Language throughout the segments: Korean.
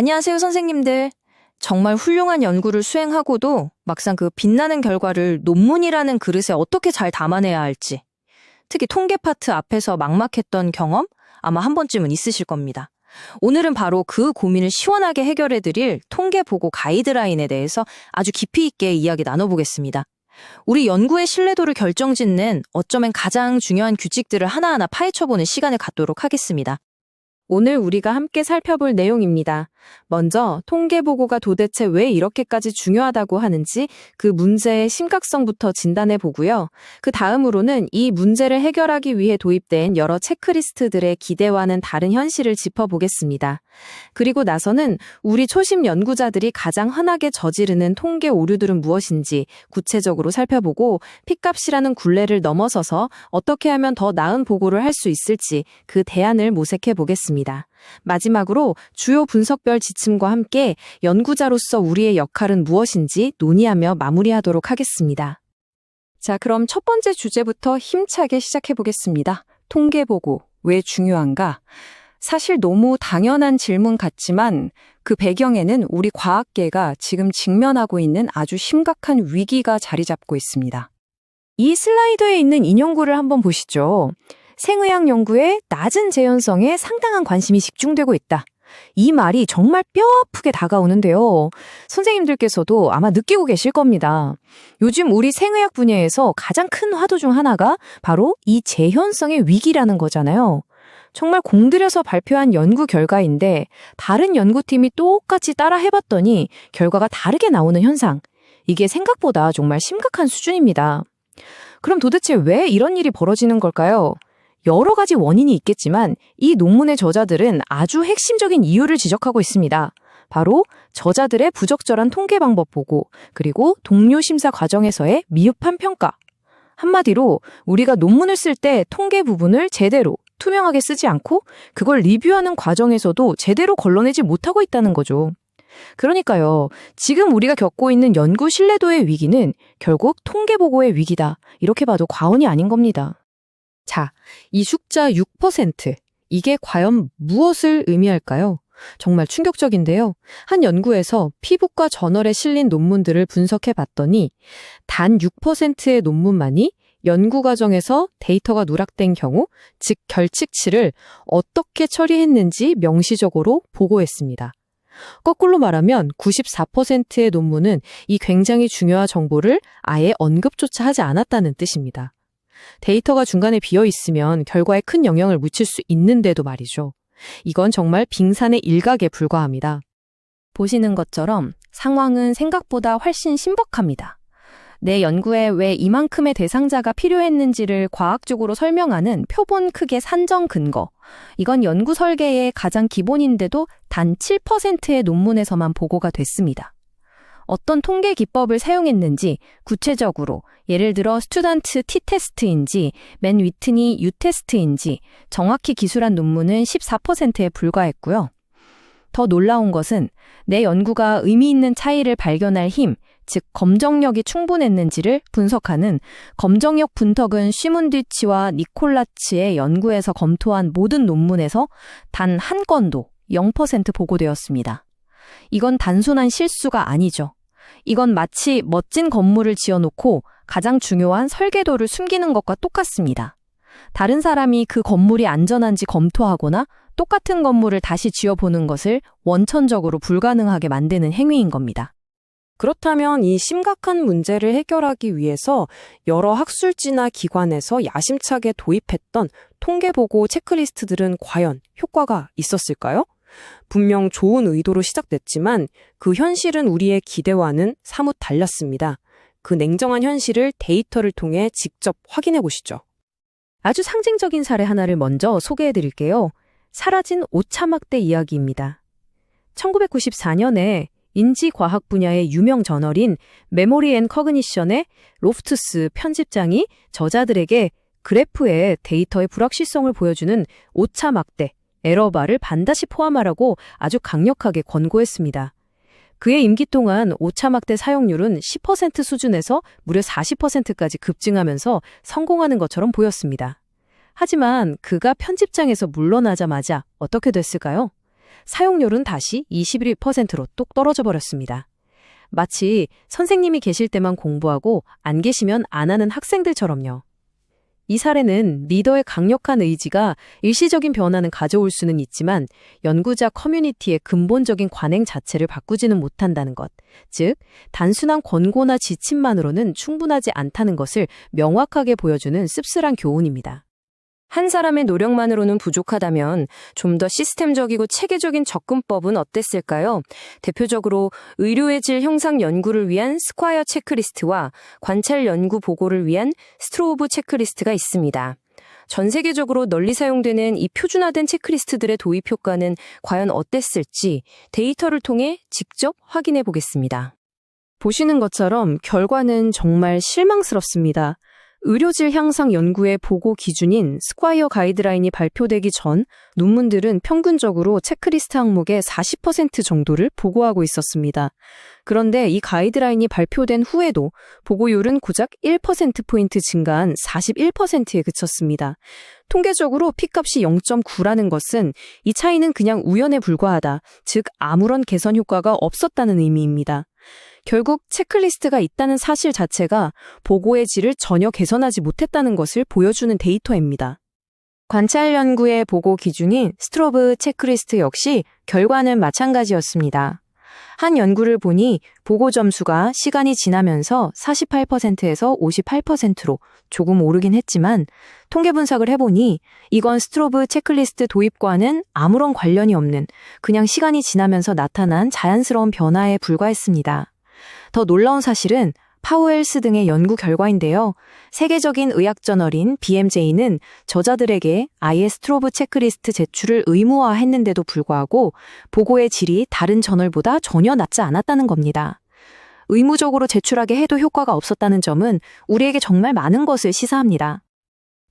안녕하세요, 선생님들. 정말 훌륭한 연구를 수행하고도 막상 그 빛나는 결과를 논문이라는 그릇에 어떻게 잘 담아내야 할지. 특히 통계 파트 앞에서 막막했던 경험 아마 한 번쯤은 있으실 겁니다. 오늘은 바로 그 고민을 시원하게 해결해 드릴 통계 보고 가이드라인에 대해서 아주 깊이 있게 이야기 나눠보겠습니다. 우리 연구의 신뢰도를 결정짓는 어쩌면 가장 중요한 규칙들을 하나하나 파헤쳐보는 시간을 갖도록 하겠습니다. 오늘 우리가 함께 살펴볼 내용입니다. 먼저 통계 보고가 도대체 왜 이렇게까지 중요하다고 하는지 그 문제의 심각성부터 진단해 보고요. 그 다음으로는 이 문제를 해결하기 위해 도입된 여러 체크리스트들의 기대와는 다른 현실을 짚어보겠습니다. 그리고 나서는 우리 초심 연구자들이 가장 흔하게 저지르는 통계 오류들은 무엇인지 구체적으로 살펴보고 핏값이라는 굴레를 넘어서서 어떻게 하면 더 나은 보고를 할 수 있을지 그 대안을 모색해 보겠습니다. 마지막으로 주요 분석별 지침과 함께 연구자로서 우리의 역할은 무엇인지 논의하며 마무리하도록 하겠습니다. 자, 그럼 첫 번째 주제부터 힘차게 시작해 보겠습니다. 통계 보고 왜 중요한가? 사실 너무 당연한 질문 같지만 그 배경에는 우리 과학계가 지금 직면하고 있는 아주 심각한 위기가 자리 잡고 있습니다. 이 슬라이드에 있는 인용구를 한번 보시죠. 생의학 연구에 낮은 재현성에 상당한 관심이 집중되고 있다. 이 말이 정말 뼈 아프게 다가오는데요. 선생님들께서도 아마 느끼고 계실 겁니다. 요즘 우리 생의학 분야에서 가장 큰 화두 중 하나가 바로 이 재현성의 위기라는 거잖아요. 정말 공들여서 발표한 연구 결과인데 다른 연구팀이 똑같이 따라 해봤더니 결과가 다르게 나오는 현상. 이게 생각보다 정말 심각한 수준입니다. 그럼 도대체 왜 이런 일이 벌어지는 걸까요? 여러 가지 원인이 있겠지만 이 논문의 저자들은 아주 핵심적인 이유를 지적하고 있습니다. 바로 저자들의 부적절한 통계 방법 보고 그리고 동료 심사 과정에서의 미흡한 평가. 한마디로 우리가 논문을 쓸 때 통계 부분을 제대로 투명하게 쓰지 않고 그걸 리뷰하는 과정에서도 제대로 걸러내지 못하고 있다는 거죠. 그러니까요. 지금 우리가 겪고 있는 연구 신뢰도의 위기는 결국 통계 보고의 위기다. 이렇게 봐도 과언이 아닌 겁니다. 자, 이 숫자 6%. 이게 과연 무엇을 의미할까요? 정말 충격적인데요. 한 연구에서 피부과 저널에 실린 논문들을 분석해 봤더니 단 6%의 논문만이 연구 과정에서 데이터가 누락된 경우, 즉 결칙치를 어떻게 처리했는지 명시적으로 보고했습니다. 거꾸로 말하면 94%의 논문은 이 굉장히 중요한 정보를 아예 언급조차 하지 않았다는 뜻입니다. 데이터가 중간에 비어 있으면 결과에 큰 영향을 미칠 수 있는데도 말이죠. 이건 정말 빙산의 일각에 불과합니다. 보시는 것처럼 상황은 생각보다 훨씬 신박합니다. 내 연구에 왜 이만큼의 대상자가 필요했는지를 과학적으로 설명하는 표본 크게 산정 근거. 이건 연구 설계의 가장 기본인데도 단 7%의 논문에서만 보고가 됐습니다. 어떤 통계 기법을 사용했는지 구체적으로 예를 들어 스튜던트 T테스트인지 맨 위트니 U테스트인지 정확히 기술한 논문은 14%에 불과했고요. 더 놀라운 것은 내 연구가 의미 있는 차이를 발견할 힘, 즉 검정력이 충분했는지를 분석하는 검정력 분석은 쉬문디치와 니콜라치의 연구에서 검토한 모든 논문에서 단 한 건도 0% 보고되었습니다. 이건 단순한 실수가 아니죠. 이건 마치 멋진 건물을 지어놓고 가장 중요한 설계도를 숨기는 것과 똑같습니다. 다른 사람이 그 건물이 안전한지 검토하거나 똑같은 건물을 다시 지어보는 것을 원천적으로 불가능하게 만드는 행위인 겁니다. 그렇다면 이 심각한 문제를 해결하기 위해서 여러 학술지나 기관에서 야심차게 도입했던 통계보고 체크리스트들은 과연 효과가 있었을까요? 분명 좋은 의도로 시작됐지만 그 현실은 우리의 기대와는 사뭇 달랐습니다. 그 냉정한 현실을 데이터를 통해 직접 확인해 보시죠. 아주 상징적인 사례 하나를 먼저 소개해 드릴게요. 사라진 오차막대 이야기입니다. 1994년에 인지과학 분야의 유명 저널인 메모리 앤 커그니션의 로프투스 편집장이 저자들에게 그래프에 데이터의 불확실성을 보여주는 오차막대, 에러바를 반드시 포함하라고 아주 강력하게 권고했습니다. 그의 임기 동안 오차막대 사용률은 10% 수준에서 무려 40%까지 급증하면서 성공하는 것처럼 보였습니다. 하지만 그가 편집장에서 물러나자마자 어떻게 됐을까요? 사용률은 다시 21%로 뚝 떨어져 버렸습니다. 마치 선생님이 계실 때만 공부하고 안 계시면 안 하는 학생들처럼요. 이 사례는 리더의 강력한 의지가 일시적인 변화는 가져올 수는 있지만 연구자 커뮤니티의 근본적인 관행 자체를 바꾸지는 못한다는 것, 즉 단순한 권고나 지침만으로는 충분하지 않다는 것을 명확하게 보여주는 씁쓸한 교훈입니다. 한 사람의 노력만으로는 부족하다면 좀 더 시스템적이고 체계적인 접근법은 어땠을까요? 대표적으로 의료의 질 형상 연구를 위한 스콰이어 체크리스트와 관찰 연구 보고를 위한 스트로브 체크리스트가 있습니다. 전 세계적으로 널리 사용되는 이 표준화된 체크리스트들의 도입 효과는 과연 어땠을지 데이터를 통해 직접 확인해 보겠습니다. 보시는 것처럼 결과는 정말 실망스럽습니다. 의료질 향상 연구의 보고 기준인 스콰이어 가이드라인이 발표되기 전 논문들은 평균적으로 체크리스트 항목의 40% 정도를 보고하고 있었습니다. 그런데 이 가이드라인이 발표된 후에도 보고율은 고작 1%포인트 증가한 41%에 그쳤습니다. 통계적으로 P값이 0.9라는 것은 이 차이는 그냥 우연에 불과하다, 즉 아무런 개선 효과가 없었다는 의미입니다. 결국 체크리스트가 있다는 사실 자체가 보고의 질을 전혀 개선하지 못했다는 것을 보여주는 데이터입니다. 관찰 연구의 보고 기준인 스트로브 체크리스트 역시 결과는 마찬가지였습니다. 한 연구를 보니 보고 점수가 시간이 지나면서 48%에서 58%로 조금 오르긴 했지만 통계 분석을 해보니 이건 스트로브 체크리스트 도입과는 아무런 관련이 없는 그냥 시간이 지나면서 나타난 자연스러운 변화에 불과했습니다. 더 놀라운 사실은 파우엘스 등의 연구 결과인데요. 세계적인 의학 저널인 BMJ는 저자들에게 아예 스트로브 체크리스트 제출을 의무화했는데도 불구하고 보고의 질이 다른 저널보다 전혀 낮지 않았다는 겁니다. 의무적으로 제출하게 해도 효과가 없었다는 점은 우리에게 정말 많은 것을 시사합니다.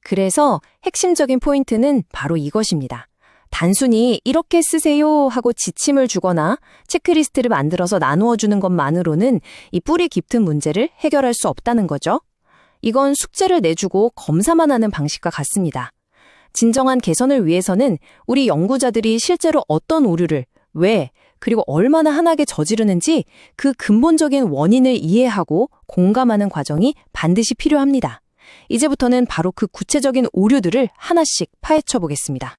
그래서 핵심적인 포인트는 바로 이것입니다. 단순히 이렇게 쓰세요 하고 지침을 주거나 체크리스트를 만들어서 나누어 주는 것만으로는 이 뿌리 깊은 문제를 해결할 수 없다는 거죠. 이건 숙제를 내주고 검사만 하는 방식과 같습니다. 진정한 개선을 위해서는 우리 연구자들이 실제로 어떤 오류를 왜 그리고 얼마나 흔하게 저지르는지 그 근본적인 원인을 이해하고 공감하는 과정이 반드시 필요합니다. 이제부터는 바로 그 구체적인 오류들을 하나씩 파헤쳐 보겠습니다.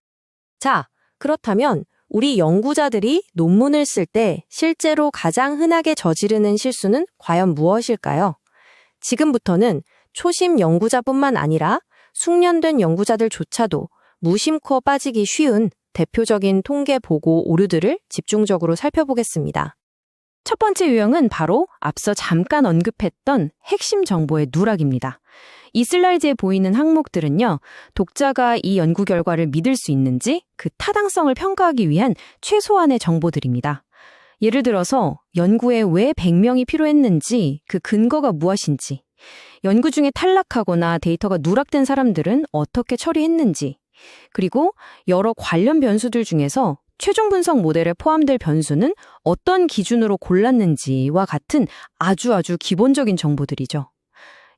자, 그렇다면 우리 연구자들이 논문을 쓸 때 실제로 가장 흔하게 저지르는 실수는 과연 무엇일까요? 지금부터는 초심 연구자뿐만 아니라 숙련된 연구자들조차도 무심코 빠지기 쉬운 대표적인 통계 보고 오류들을 집중적으로 살펴보겠습니다. 첫 번째 유형은 바로 앞서 잠깐 언급했던 핵심 정보의 누락입니다. 이 슬라이드에 보이는 항목들은요, 독자가 이 연구 결과를 믿을 수 있는지 그 타당성을 평가하기 위한 최소한의 정보들입니다. 예를 들어서 연구에 왜 100명이 필요했는지, 그 근거가 무엇인지, 연구 중에 탈락하거나 데이터가 누락된 사람들은 어떻게 처리했는지, 그리고 여러 관련 변수들 중에서 최종 분석 모델에 포함될 변수는 어떤 기준으로 골랐는지와 같은 아주 아주 기본적인 정보들이죠.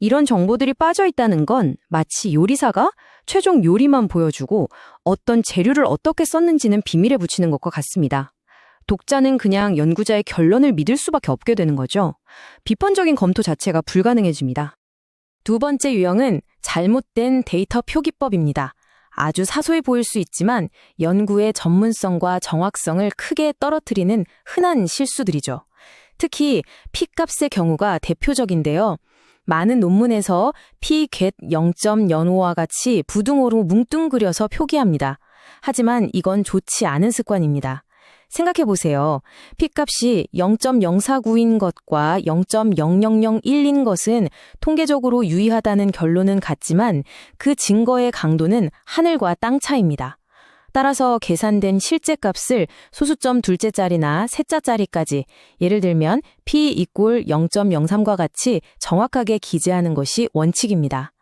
이런 정보들이 빠져 있다는 건 마치 요리사가 최종 요리만 보여주고 어떤 재료를 어떻게 썼는지는 비밀에 붙이는 것과 같습니다. 독자는 그냥 연구자의 결론을 믿을 수밖에 없게 되는 거죠. 비판적인 검토 자체가 불가능해집니다. 두 번째 유형은 잘못된 데이터 표기법입니다. 아주 사소해 보일 수 있지만 연구의 전문성과 정확성을 크게 떨어뜨리는 흔한 실수들이죠. 특히 P값의 경우가 대표적인데요. 많은 논문에서 P get 0.05와 같이 부등호로 뭉뚱그려서 표기합니다. 하지만 이건 좋지 않은 습관입니다. 생각해 보세요. P값이 0.049인 것과 0.0001인 것은 통계적으로 유의하다는 결론은 같지만 그 증거의 강도는 하늘과 땅 차이입니다. 따라서 계산된 실제 값을 소수점 둘째 자리나 셋째 자리까지 예를 들면 p 이꼴 0.03과 같이 정확하게 기재하는 것이 원칙입니다.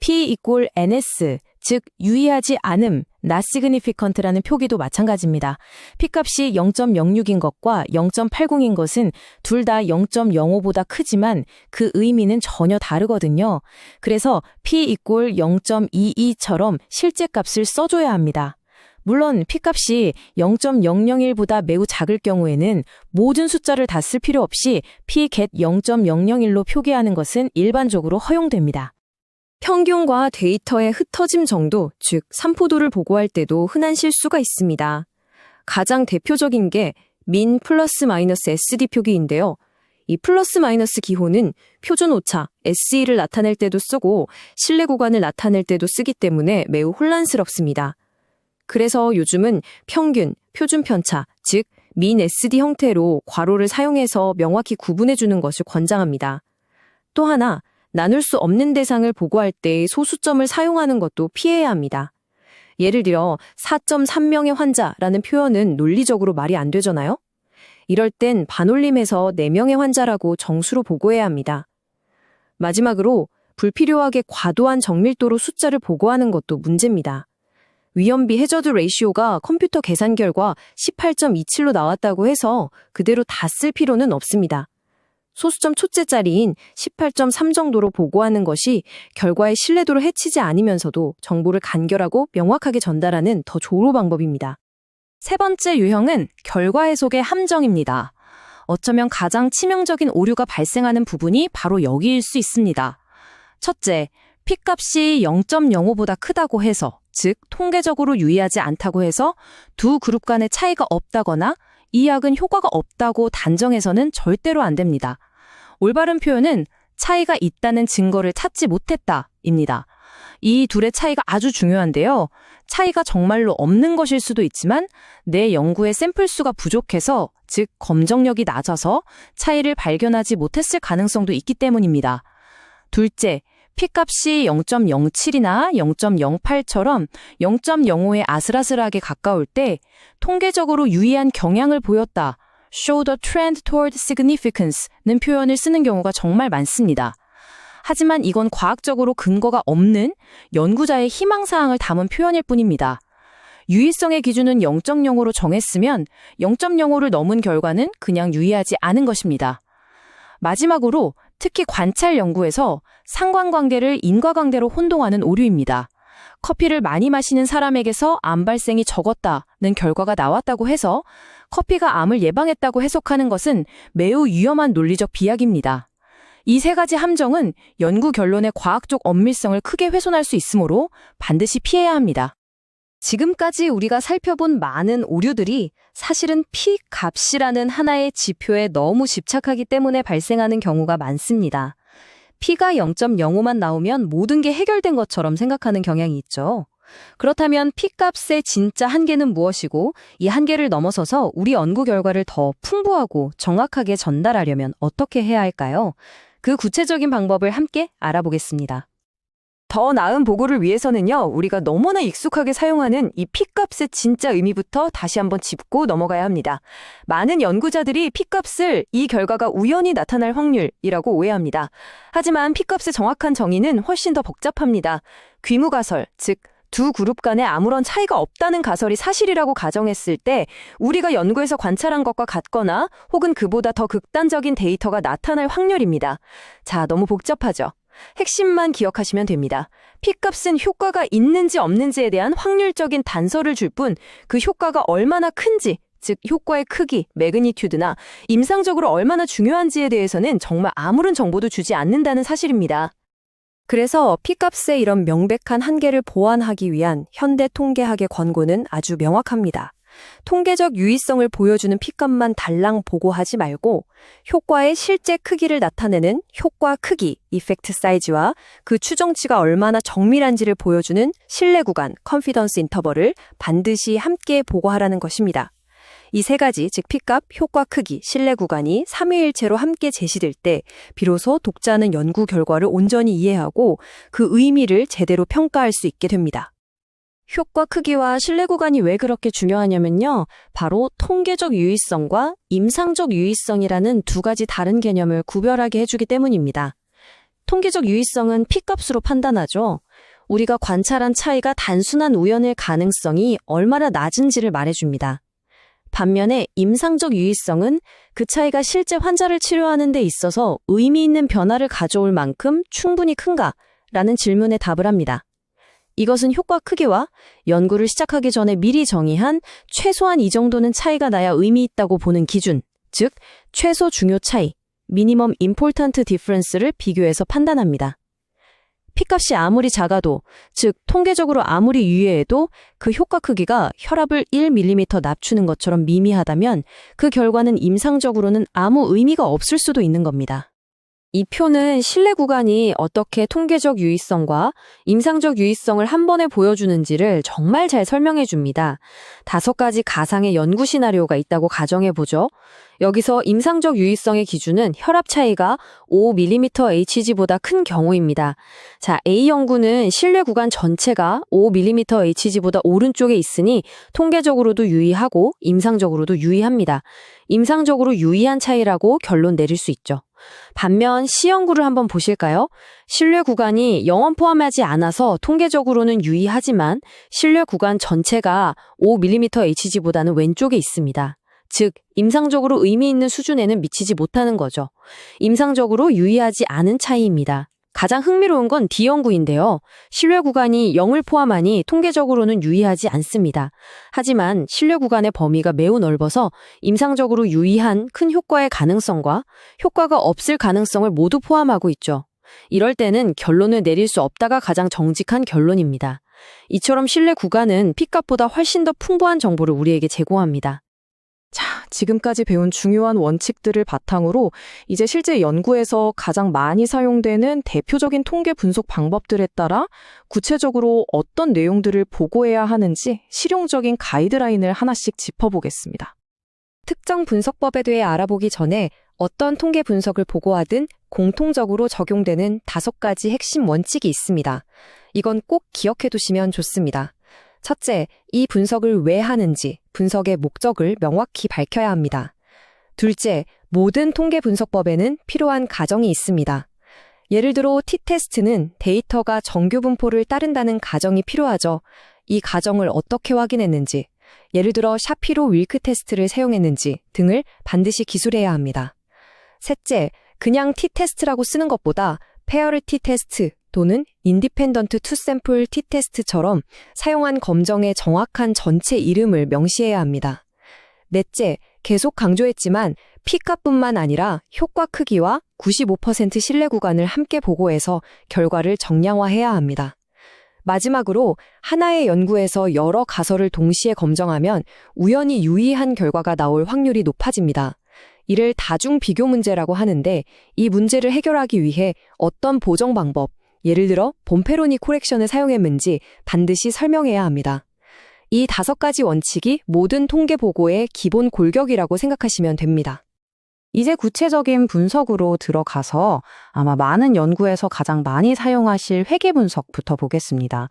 p 이꼴 ns 즉 유의하지 않음 not significant라는 표기도 마찬가지입니다. P값이 0.06인 것과 0.80인 것은 둘 다 0.05보다 크지만 그 의미는 전혀 다르거든요. 그래서 P 이꼴 0.22처럼 실제 값을 써줘야 합니다. 물론 P값이 0.001보다 매우 작을 경우에는 모든 숫자를 다 쓸 필요 없이 P get 0.001로 표기하는 것은 일반적으로 허용됩니다. 평균과 데이터의 흩어짐 정도, 즉 삼포도를 보고할 때도 흔한 실수가 있습니다. 가장 대표적인 게 민 플러스 마이너스 SD 표기인데요. 이 플러스 마이너스 기호는 표준 오차, SE를 나타낼 때도 쓰고 실내 구간을 나타낼 때도 쓰기 때문에 매우 혼란스럽습니다. 그래서 요즘은 평균, 표준 편차, 즉, 민 SD 형태로 괄호를 사용해서 명확히 구분해 주는 것을 권장합니다. 또 하나, 나눌 수 없는 대상을 보고할 때 소수점을 사용하는 것도 피해야 합니다. 예를 들어 4.3명의 환자라는 표현은 논리적으로 말이 안 되잖아요? 이럴 땐 반올림해서 4명의 환자라고 정수로 보고해야 합니다. 마지막으로 불필요하게 과도한 정밀도로 숫자를 보고하는 것도 문제입니다. 위험비 해저드 레이시오가 컴퓨터 계산 결과 18.27로 나왔다고 해서 그대로 다 쓸 필요는 없습니다. 소수점 초째 자리인 18.3 정도로 보고하는 것이 결과의 신뢰도를 해치지 않으면서도 정보를 간결하고 명확하게 전달하는 더 좋은 방법입니다. 세 번째 유형은 결과 해석의 함정입니다. 어쩌면 가장 치명적인 오류가 발생하는 부분이 바로 여기일 수 있습니다. 첫째, P값이 0.05보다 크다고 해서, 즉 통계적으로 유의하지 않다고 해서 두 그룹 간의 차이가 없다거나 이 약은 효과가 없다고 단정해서는 절대로 안 됩니다. 올바른 표현은 차이가 있다는 증거를 찾지 못했다입니다. 이 둘의 차이가 아주 중요한데요. 차이가 정말로 없는 것일 수도 있지만 내 연구의 샘플 수가 부족해서, 즉 검정력이 낮아서 차이를 발견하지 못했을 가능성도 있기 때문입니다. 둘째, P값이 0.07이나 0.08처럼 0.05에 아슬아슬하게 가까울 때 통계적으로 유의한 경향을 보였다. show the trend toward significance는 표현을 쓰는 경우가 정말 많습니다. 하지만 이건 과학적으로 근거가 없는 연구자의 희망사항을 담은 표현일 뿐입니다. 유의성의 기준은 0.05로 정했으면 0.05를 넘은 결과는 그냥 유의하지 않은 것입니다. 마지막으로 특히 관찰 연구에서 상관관계를 인과관계로 혼동하는 오류입니다. 커피를 많이 마시는 사람에게서 암 발생이 적었다는 결과가 나왔다고 해서 커피가 암을 예방했다고 해석하는 것은 매우 위험한 논리적 비약입니다. 이 세 가지 함정은 연구 결론의 과학적 엄밀성을 크게 훼손할 수 있으므로 반드시 피해야 합니다. 지금까지 우리가 살펴본 많은 오류들이 사실은 P 값이라는 하나의 지표에 너무 집착하기 때문에 발생하는 경우가 많습니다. P가 0.05만 나오면 모든 게 해결된 것처럼 생각하는 경향이 있죠. 그렇다면 P 값의 진짜 한계는 무엇이고 이 한계를 넘어서서 우리 연구 결과를 더 풍부하고 정확하게 전달하려면 어떻게 해야 할까요? 그 구체적인 방법을 함께 알아보겠습니다. 더 나은 보고를 위해서는요, 우리가 너무나 익숙하게 사용하는 이 P값의 진짜 의미부터 다시 한번 짚고 넘어가야 합니다. 많은 연구자들이 P값을 이 결과가 우연히 나타날 확률이라고 오해합니다. 하지만 P값의 정확한 정의는 훨씬 더 복잡합니다. 귀무가설, 즉, 두 그룹 간에 아무런 차이가 없다는 가설이 사실이라고 가정했을 때 우리가 연구에서 관찰한 것과 같거나 혹은 그보다 더 극단적인 데이터가 나타날 확률입니다. 자, 너무 복잡하죠? 핵심만 기억하시면 됩니다. P값은 효과가 있는지 없는지에 대한 확률적인 단서를 줄 뿐 그 효과가 얼마나 큰지, 즉 효과의 크기, 매그니튜드나 임상적으로 얼마나 중요한지에 대해서는 정말 아무런 정보도 주지 않는다는 사실입니다. 그래서 P값의 이런 명백한 한계를 보완하기 위한 현대 통계학의 권고는 아주 명확합니다. 통계적 유의성을 보여주는 P값만 달랑 보고하지 말고 효과의 실제 크기를 나타내는 효과 크기, 이펙트 사이즈와 그 추정치가 얼마나 정밀한지를 보여주는 신뢰 구간, 컨피던스 인터벌을 반드시 함께 보고하라는 것입니다. 이 세 가지, 즉 P값, 효과 크기, 신뢰 구간이 삼위일체로 함께 제시될 때 비로소 독자는 연구 결과를 온전히 이해하고 그 의미를 제대로 평가할 수 있게 됩니다. 효과 크기와 신뢰 구간이 왜 그렇게 중요하냐면요. 바로 통계적 유의성과 임상적 유의성이라는 두 가지 다른 개념을 구별하게 해주기 때문입니다. 통계적 유의성은 P값으로 판단하죠. 우리가 관찰한 차이가 단순한 우연일 가능성이 얼마나 낮은지를 말해줍니다. 반면에 임상적 유의성은 그 차이가 실제 환자를 치료하는 데 있어서 의미 있는 변화를 가져올 만큼 충분히 큰가? 라는 질문에 답을 합니다. 이것은 효과 크기와 연구를 시작하기 전에 미리 정의한 최소한 이 정도는 차이가 나야 의미 있다고 보는 기준, 즉 최소 중요 차이, 미니멈 임폴턴트 디퍼런스를 비교해서 판단합니다. P값이 아무리 작아도, 즉 통계적으로 아무리 유의해도 그 효과 크기가 혈압을 1mm 낮추는 것처럼 미미하다면 그 결과는 임상적으로는 아무 의미가 없을 수도 있는 겁니다. 이 표는 신뢰 구간이 어떻게 통계적 유의성과 임상적 유의성을 한 번에 보여주는지를 정말 잘 설명해 줍니다. 다섯 가지 가상의 연구 시나리오가 있다고 가정해 보죠. 여기서 임상적 유의성의 기준은 혈압 차이가 5mmHg보다 큰 경우입니다. 자, A 연구는 신뢰 구간 전체가 5mmHg보다 오른쪽에 있으니 통계적으로도 유의하고 임상적으로도 유의합니다. 임상적으로 유의한 차이라고 결론 내릴 수 있죠. 반면 C 연구를 한번 보실까요? 신뢰 구간이 영원 포함하지 않아서 통계적으로는 유의하지만 신뢰 구간 전체가 5mmHg보다는 왼쪽에 있습니다. 즉, 임상적으로 의미 있는 수준에는 미치지 못하는 거죠. 임상적으로 유의하지 않은 차이입니다. 가장 흥미로운 건 D 연구인데요. 신뢰 구간이 0을 포함하니 통계적으로는 유의하지 않습니다. 하지만 신뢰 구간의 범위가 매우 넓어서 임상적으로 유의한 큰 효과의 가능성과 효과가 없을 가능성을 모두 포함하고 있죠. 이럴 때는 결론을 내릴 수 없다가 가장 정직한 결론입니다. 이처럼 신뢰 구간은 P값보다 훨씬 더 풍부한 정보를 우리에게 제공합니다. 자, 지금까지 배운 중요한 원칙들을 바탕으로 이제 실제 연구에서 가장 많이 사용되는 대표적인 통계 분석 방법들에 따라 구체적으로 어떤 내용들을 보고해야 하는지 실용적인 가이드라인을 하나씩 짚어보겠습니다. 특정 분석법에 대해 알아보기 전에 어떤 통계 분석을 보고하든 공통적으로 적용되는 다섯 가지 핵심 원칙이 있습니다. 이건 꼭 기억해 두시면 좋습니다. 첫째, 이 분석을 왜 하는지 분석의 목적을 명확히 밝혀야 합니다. 둘째, 모든 통계 분석법에는 필요한 가정이 있습니다. 예를 들어 t-테스트는 데이터가 정규 분포를 따른다는 가정이 필요하죠. 이 가정을 어떻게 확인했는지, 예를 들어 샤피로 윌크 테스트를 사용했는지 등을 반드시 기술해야 합니다. 셋째, 그냥 t-테스트라고 쓰는 것보다 페어리티 테스트 또는 인디펜던트 투 샘플 t-테스트처럼 사용한 검정의 정확한 전체 이름을 명시해야 합니다. 넷째, 계속 강조했지만 P값뿐만 아니라 효과 크기와 95% 신뢰 구간을 함께 보고해서 결과를 정량화해야 합니다. 마지막으로 하나의 연구에서 여러 가설을 동시에 검정하면 우연히 유의한 결과가 나올 확률이 높아집니다. 이를 다중 비교 문제라고 하는데 이 문제를 해결하기 위해 어떤 보정 방법, 예를 들어 봄페로니 코렉션을 사용했는지 반드시 설명해야 합니다. 이 다섯 가지 원칙이 모든 통계 보고의 기본 골격이라고 생각하시면 됩니다. 이제 구체적인 분석으로 들어가서 아마 많은 연구에서 가장 많이 사용하실 회계 분석부터 보겠습니다.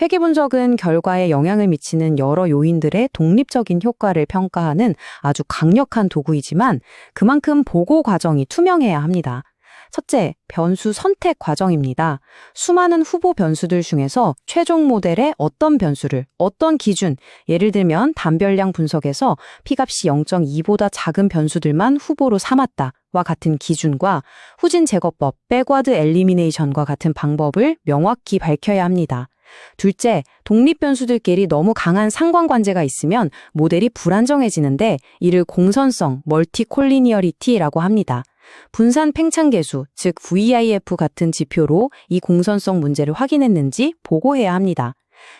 회계 분석은 결과에 영향을 미치는 여러 요인들의 독립적인 효과를 평가하는 아주 강력한 도구이지만 그만큼 보고 과정이 투명해야 합니다. 첫째, 변수 선택 과정입니다. 수많은 후보 변수들 중에서 최종 모델의 어떤 변수를, 어떤 기준, 예를 들면 담별량 분석에서 P값이 0.2보다 작은 변수들만 후보로 삼았다 와 같은 기준과 후진 제거법, 백와드 엘리미네이션과 같은 방법을 명확히 밝혀야 합니다. 둘째, 독립 변수들끼리 너무 강한 상관관계가 있으면 모델이 불안정해지는데 이를 공선성, 멀티콜리니어리티라고 합니다. 분산 팽창계수, 즉 VIF 같은 지표로 이 공선성 문제를 확인했는지 보고해야 합니다.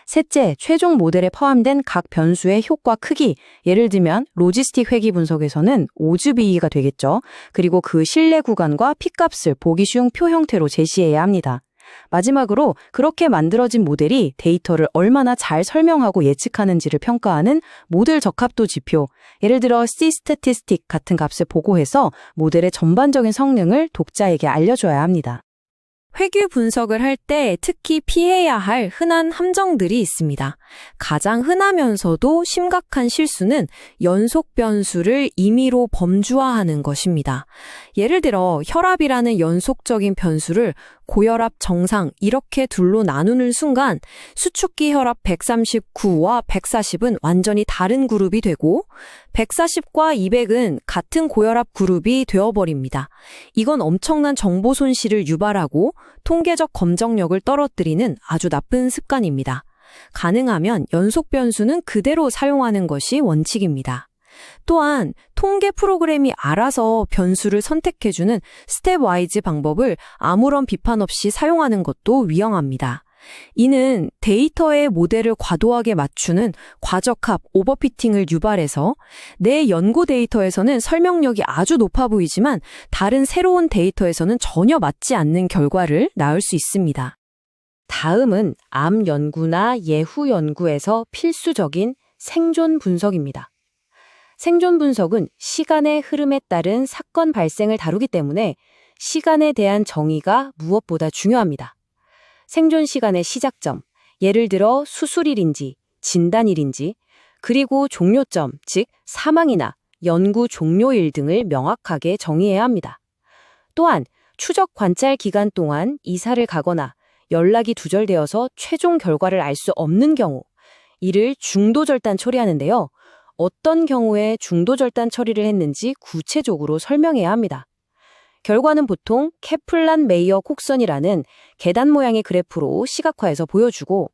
셋째, 최종 모델에 포함된 각 변수의 효과 크기, 예를 들면 로지스틱 회귀 분석에서는 오즈비가 되겠죠. 그리고 그 신뢰 구간과 P값을 보기 쉬운 표 형태로 제시해야 합니다. 마지막으로 그렇게 만들어진 모델이 데이터를 얼마나 잘 설명하고 예측하는지를 평가하는 모델 적합도 지표, 예를 들어 C-statistic 같은 값을 보고해서 모델의 전반적인 성능을 독자에게 알려줘야 합니다. 회귀 분석을 할 때 특히 피해야 할 흔한 함정들이 있습니다. 가장 흔하면서도 심각한 실수는 연속 변수를 임의로 범주화하는 것입니다. 예를 들어 혈압이라는 연속적인 변수를 고혈압, 정상 이렇게 둘로 나누는 순간 수축기 혈압 139와 140은 완전히 다른 그룹이 되고 140과 200은 같은 고혈압 그룹이 되어버립니다. 이건 엄청난 정보 손실을 유발하고 통계적 검정력을 떨어뜨리는 아주 나쁜 습관입니다. 가능하면 연속 변수는 그대로 사용하는 것이 원칙입니다. 또한 통계 프로그램이 알아서 변수를 선택해주는 스텝 와이즈 방법을 아무런 비판 없이 사용하는 것도 위험합니다. 이는 데이터의 모델을 과도하게 맞추는 과적합, 오버피팅을 유발해서 내 연구 데이터에서는 설명력이 아주 높아 보이지만 다른 새로운 데이터에서는 전혀 맞지 않는 결과를 낳을 수 있습니다. 다음은 암 연구나 예후 연구에서 필수적인 생존 분석입니다. 생존 분석은 시간의 흐름에 따른 사건 발생을 다루기 때문에 시간에 대한 정의가 무엇보다 중요합니다. 생존 시간의 시작점, 예를 들어 수술일인지, 진단일인지, 그리고 종료점, 즉 사망이나 연구 종료일 등을 명확하게 정의해야 합니다. 또한 추적 관찰 기간 동안 이사를 가거나 연락이 두절되어서 최종 결과를 알 수 없는 경우, 이를 중도 절단 처리하는데요. 어떤 경우에 중도 절단 처리를 했는지 구체적으로 설명해야 합니다. 결과는 보통 케플란 메이어 곡선이라는 계단 모양의 그래프로 시각화해서 보여주고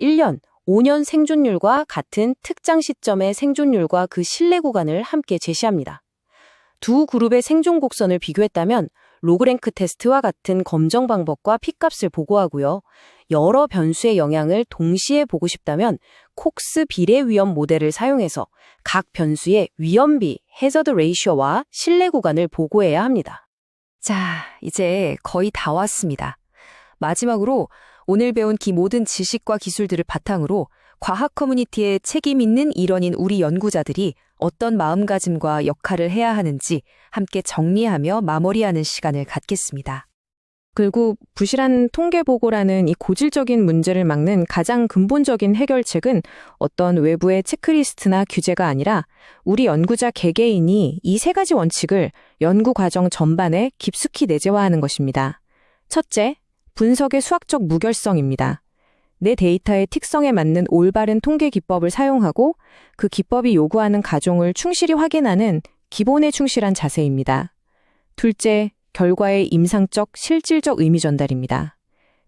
1년, 5년 생존율과 같은 특정 시점의 생존율과 그 신뢰 구간을 함께 제시합니다. 두 그룹의 생존 곡선을 비교했다면 로그랭크 테스트와 같은 검정 방법과 P값을 보고하고요. 여러 변수의 영향을 동시에 보고 싶다면 콕스 비례 위험 모델을 사용해서 각 변수의 위험비, 해저드 레이쇼와 신뢰 구간을 보고해야 합니다. 자, 이제 거의 다 왔습니다. 마지막으로 오늘 배운 기 모든 지식과 기술들을 바탕으로 과학 커뮤니티에 책임 있는 일원인 우리 연구자들이 어떤 마음가짐과 역할을 해야 하는지 함께 정리하며 마무리하는 시간을 갖겠습니다. 결국 부실한 통계 보고라는 이 고질적인 문제를 막는 가장 근본적인 해결책은 어떤 외부의 체크리스트나 규제가 아니라 우리 연구자 개개인이 이 세 가지 원칙을 연구 과정 전반에 깊숙이 내재화하는 것입니다. 첫째, 분석의 수학적 무결성입니다. 내 데이터의 특성에 맞는 올바른 통계 기법을 사용하고 그 기법이 요구하는 가종을 충실히 확인하는 기본에 충실한 자세입니다. 둘째, 결과의 임상적, 실질적 의미 전달입니다.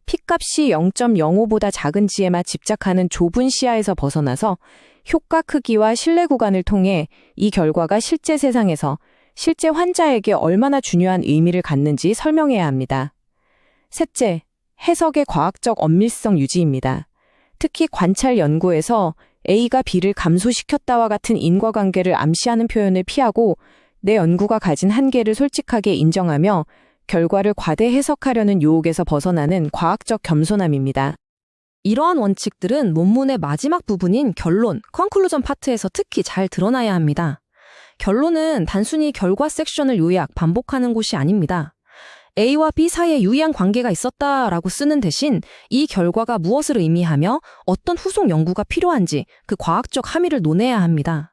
P값이 0.05보다 작은 지에만 집착하는 좁은 시야에서 벗어나서 효과 크기와 신뢰 구간을 통해 이 결과가 실제 세상에서 실제 환자에게 얼마나 중요한 의미를 갖는지 설명해야 합니다. 셋째, 해석의 과학적 엄밀성 유지입니다. 특히 관찰 연구에서 A가 B를 감소시켰다와 같은 인과관계를 암시하는 표현을 피하고 내 연구가 가진 한계를 솔직하게 인정하며 결과를 과대 해석하려는 유혹에서 벗어나는 과학적 겸손함입니다. 이러한 원칙들은 논문의 마지막 부분인 결론, 컨클루전 파트에서 특히 잘 드러나야 합니다. 결론은 단순히 결과 섹션을 요약, 반복하는 곳이 아닙니다. A와 B 사이에 유의한 관계가 있었다라고 쓰는 대신 이 결과가 무엇을 의미하며 어떤 후속 연구가 필요한지 그 과학적 함의를 논해야 합니다.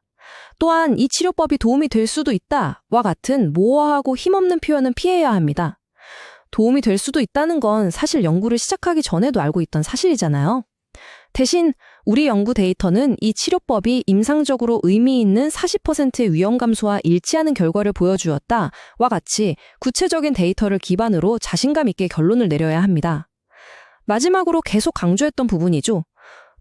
또한 이 치료법이 도움이 될 수도 있다와 같은 모호하고 힘없는 표현은 피해야 합니다. 도움이 될 수도 있다는 건 사실 연구를 시작하기 전에도 알고 있던 사실이잖아요. 대신 우리 연구 데이터는 이 치료법이 임상적으로 의미 있는 40%의 위험 감소와 일치하는 결과를 보여주었다와 같이 구체적인 데이터를 기반으로 자신감 있게 결론을 내려야 합니다. 마지막으로 계속 강조했던 부분이죠.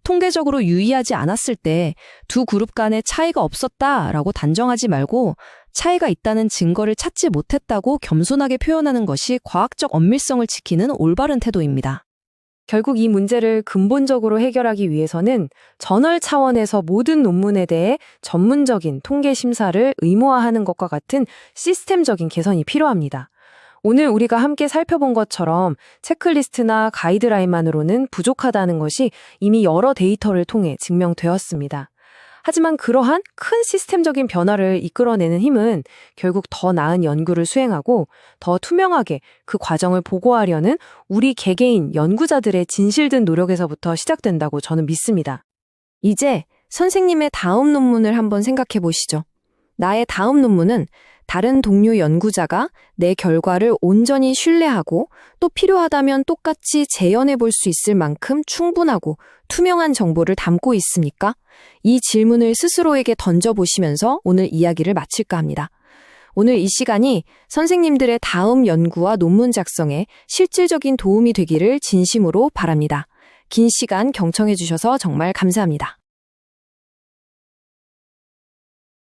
통계적으로 유의하지 않았을 때 두 그룹 간의 차이가 없었다라고 단정하지 말고 차이가 있다는 증거를 찾지 못했다고 겸손하게 표현하는 것이 과학적 엄밀성을 지키는 올바른 태도입니다. 결국 이 문제를 근본적으로 해결하기 위해서는 저널 차원에서 모든 논문에 대해 전문적인 통계 심사를 의무화하는 것과 같은 시스템적인 개선이 필요합니다. 오늘 우리가 함께 살펴본 것처럼 체크리스트나 가이드라인만으로는 부족하다는 것이 이미 여러 데이터를 통해 증명되었습니다. 하지만 그러한 큰 시스템적인 변화를 이끌어내는 힘은 결국 더 나은 연구를 수행하고 더 투명하게 그 과정을 보고하려는 우리 개개인 연구자들의 진실된 노력에서부터 시작된다고 저는 믿습니다. 이제 선생님의 다음 논문을 한번 생각해 보시죠. 나의 다음 논문은 다른 동료 연구자가 내 결과를 온전히 신뢰하고 또 필요하다면 똑같이 재현해 볼 수 있을 만큼 충분하고 투명한 정보를 담고 있습니까? 이 질문을 스스로에게 던져보시면서 오늘 이야기를 마칠까 합니다. 오늘 이 시간이 선생님들의 다음 연구와 논문 작성에 실질적인 도움이 되기를 진심으로 바랍니다. 긴 시간 경청해 주셔서 정말 감사합니다.